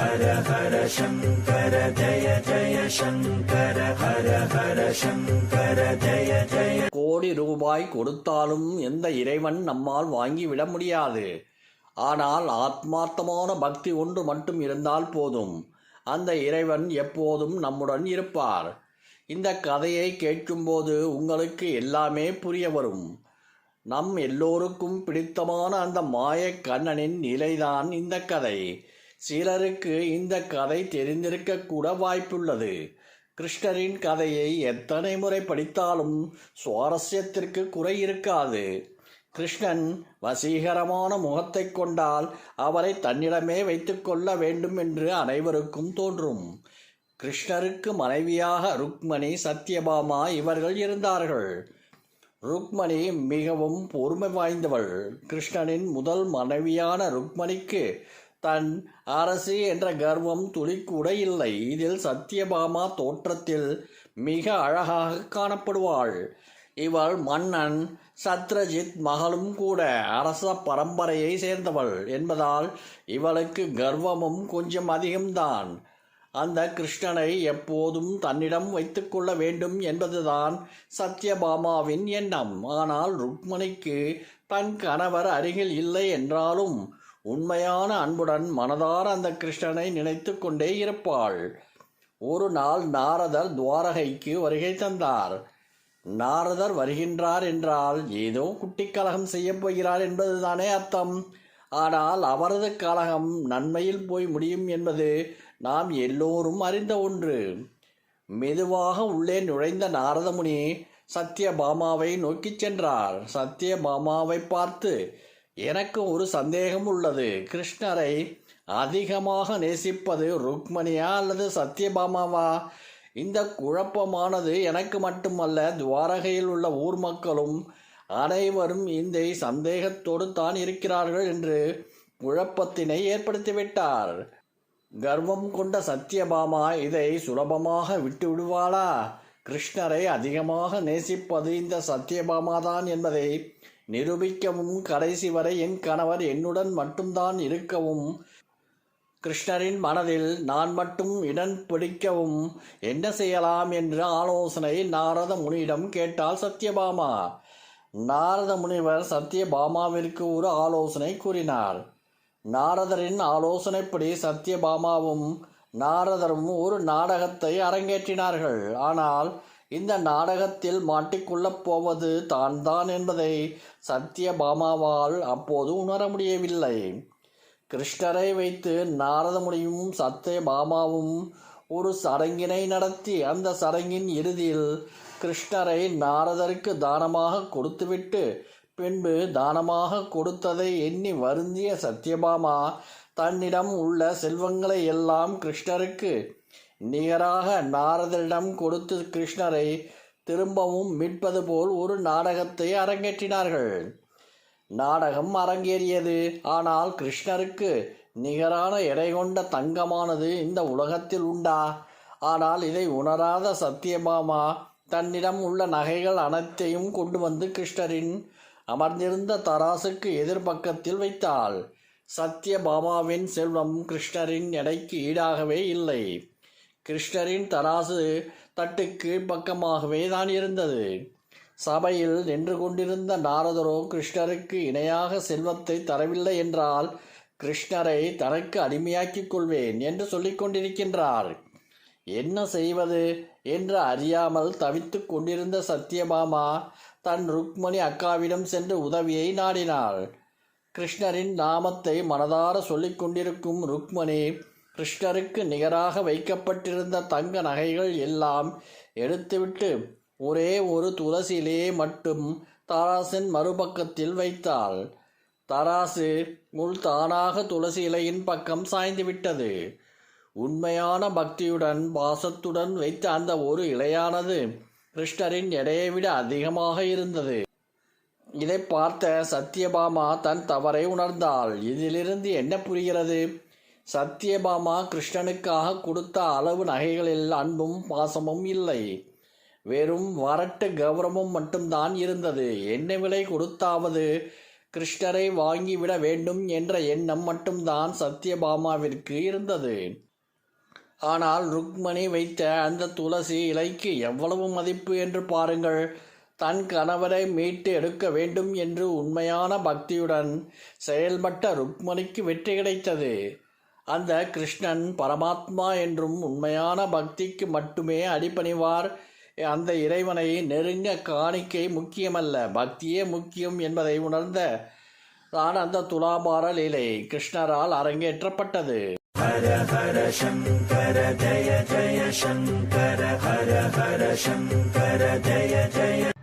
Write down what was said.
ஹர ஹர சங்கர ஜய ஜய சங்கர ஹர ஹர சங்கர ஜய ஜய கோடி ரூபாய் கொடுத்தாலும் எந்த இறைவன் நம்மால் வாங்கிவிட முடியாது. ஆனால் ஆத்மார்த்தமான பக்தி ஒன்று மட்டும் இருந்தால் போதும். அந்த இறைவன் எப்போதும் நம்முடன் இருப்பார். இந்த கதையை கேட்கும்போது உங்களுக்கு எல்லாமே புரிய வரும். நம் எல்லோருக்கும் பிடித்தமான அந்த மாயக் கண்ணனின் நிலைதான் இந்த கதை. சிலருக்கு இந்த கதை தெரிந்திருக்க கூட வாய்ப்புள்ளது. கிருஷ்ணரின் கதையை எத்தனை முறை படித்தாலும் சுவாரஸ்யத்திற்கு குறை இருக்காது. கிருஷ்ணன் வசீகரமான முகத்தை கொண்டால் அவரை தன்னிடமே வைத்துக்கொள்ள வேண்டும் என்று அனைவருக்கும் தோன்றும். கிருஷ்ணருக்கு மனைவியாக ருக்மணி சத்யபாமா இவர்கள் இருந்தார்கள். ருக்மணி மிகவும் பொறுமை வாய்ந்தவள். கிருஷ்ணனின் முதல் மனைவியான ருக்மணிக்கு தன் அரசி என்ற கர்வம் துளிக்கூட இல்லை. இதில் சத்யபாமா தோற்றத்தில் மிக அழகாக காணப்படுவாள். இவள் மன்னன் சத்ரஜித் மகளும் கூட அரச பரம்பரையை சேர்ந்தவள் என்பதால் இவளுக்கு கர்வமும் கொஞ்சம் அதிகம்தான். அந்த கிருஷ்ணனை எப்போதும் தன்னிடம் வைத்துக்கொள்ள வேண்டும் என்பதுதான் சத்யபாமாவின் எண்ணம். ஆனால் ருக்மணிக்கு தன் கணவர் அருகில் இல்லை என்றாலும் உண்மையான அன்புடன் மனதார அந்த கிருஷ்ணனை நினைத்து கொண்டே இருப்பாள். ஒரு நாள் நாரதர் துவாரகைக்கு வருகை தந்தார். நாரதர் வருகின்றார் என்றால் ஏதோ குட்டி கலகம் செய்யப் போகிறார் என்பதுதானே அர்த்தம். ஆனால் அவரது கலகம் நன்மையில் போய் முடியும் என்பது நாம் எல்லோரும் அறிந்த ஒன்று. மெதுவாக உள்ளே நுழைந்த நாரதமுனி சத்யபாமாவை நோக்கிச் சென்றார். சத்யபாமாவை பார்த்து எனக்கு ஒரு சந்தேகம் உள்ளது. கிருஷ்ணரை அதிகமாக நேசிப்பது ருக்மணியா அல்லது சத்யபாமாவா? இந்த குழப்பமானது எனக்கு மட்டுமல்ல துவாரகையில் உள்ள ஊர் மக்களும் அனைவரும் இந்த சந்தேகத்தோடு தான் இருக்கிறார்கள் என்று குழப்பத்தினை ஏற்படுத்திவிட்டார். கர்வம் கொண்ட சத்யபாமா இதை சுலபமாக விட்டு விடுவாளா கிருஷ்ணரை அதிகமாக நேசிப்பது இந்த சத்யபாமாதான் என்பதை நிரூபிக்கவும் கடைசி வரை என் கணவர் என்னுடன் மட்டும்தான் இருக்கவும் கிருஷ்ணரின் மனதில் நான் மட்டும் இடம் பிடிக்கவும் என்ன செய்யலாம் என்ற ஆலோசனை நாரத முனியிடம் கேட்டால் சத்யபாமா. நாரத முனிவர் சத்யபாமாவிற்கு ஒரு ஆலோசனை கூறினார். நாரதரின் ஆலோசனைப்படி சத்யபாமாவும் நாரதரும் ஒரு நாடகத்தை அரங்கேற்றினார்கள். ஆனால் இந்த நாடகத்தில் மாட்டிக்கொள்ளப் போவது தான் தான் என்பதை சத்யபாமாவால் அப்போது உணர முடியவில்லை. கிருஷ்ணரை வைத்து நாரதமுடியும் சத்யபாமாவும் ஒரு சடங்கினை நடத்தி அந்த சடங்கின் இறுதியில் கிருஷ்ணரை நாரதருக்கு தானமாக கொடுத்துவிட்டு பின்பு தானமாக கொடுத்ததை எண்ணி வருந்திய சத்யபாமா தன்னிடம் உள்ள செல்வங்களை எல்லாம் கிருஷ்ணருக்கு நிகராக நாரதரிடம் கொடுத்து கிருஷ்ணரை திரும்பவும் மீட்பது போல் ஒரு நாடகத்தை அரங்கேற்றினார்கள். நாடகம் அரங்கேறியது. ஆனால் கிருஷ்ணருக்கு நிகரான எடை கொண்ட தங்கமானது இந்த உலகத்தில் உண்டா? ஆனால் இதை உணராத சத்யபாமா தன்னிடம் உள்ள நகைகள் அனைத்தையும் கொண்டு வந்து கிருஷ்ணரின் அமர்ந்திருந்த தராசுக்கு எதிர்பக்கத்தில் வைத்தாள். சத்யபாமாவின் செல்வம் கிருஷ்ணரின் எடைக்கு ஈடாகவே இல்லை. கிருஷ்ணரின் தராசு தட்டுக்கு பக்கமாகவே தான் இருந்தது. சபையில் நின்று கொண்டிருந்த நாரதரோ கிருஷ்ணருக்கு இணையாக செல்வத்தை தரவில்லை என்றால் கிருஷ்ணரை தனக்கு அடிமையாக்கிக் கொள்வேன் என்று சொல்லிக் கொண்டிருக்கின்றார். என்ன செய்வது என்று அறியாமல் தவித்துக் கொண்டிருந்த சத்யபாமா தன் ருக்மணி அக்காவிடம் சென்று உதவியை நாடினாள். கிருஷ்ணரின் நாமத்தை மனதார சொல்லிக் கொண்டிருக்கும் ருக்மணி கிருஷ்ணருக்கு நிகராக வைக்கப்பட்டிருந்த தங்க நகைகள் எல்லாம் எடுத்துவிட்டு ஒரே ஒரு துளசியிலே மட்டும் தாராசின் மறுபக்கத்தில் வைத்தாள். தராசு முள் தானாக துளசி இலையின் பக்கம் சாய்ந்து விட்டது. உண்மையான பக்தியுடன் பாசத்துடன் வைத்த அந்த ஒரு இலையானது கிருஷ்ணரின் எடையை விட அதிகமாக இருந்தது. இதை பார்த்த சத்யபாமா தன் தவறை உணர்ந்தாள். இதிலிருந்து என்ன புரிகிறது? சத்யபாமா கிருஷ்ணனுக்காக கொடுத்த அளவு நகைகளில் அன்பும் பாசமும் இல்லை. வெறும் வரட்டு கௌரவம் மட்டும்தான் இருந்தது. என்ன விலை கொடுத்தாவது கிருஷ்ணரை வாங்கிவிட வேண்டும் என்ற எண்ணம் மட்டும்தான் சத்யபாமாவிற்கு இருந்தது. ஆனால் ருக்மணி வைத்த அந்த துளசி இலைக்கு எவ்வளவு மதிப்பு என்று பாருங்கள். தன் கணவரை மீட்டு எடுக்க வேண்டும் என்று உண்மையான பக்தியுடன் செயல்பட்ட ருக்மணிக்கு வெற்றி கிடைத்தது. அந்த கிருஷ்ணன் பரமாத்மா என்றும் உண்மையான பக்திக்கு மட்டுமே அடிப்பணிவார் அந்த இறைவனை நெருங்க காணிக்கை முக்கியமல்ல. பக்தியே முக்கியம் என்பதை உணர்ந்த தான் அந்த துலாபார லீலை கிருஷ்ணரால் அரங்கேற்றப்பட்டது. ஹர ஹர சங்கர ஜய ஜய சங்கர ஹர ஹர சங்கர ஜய ஜய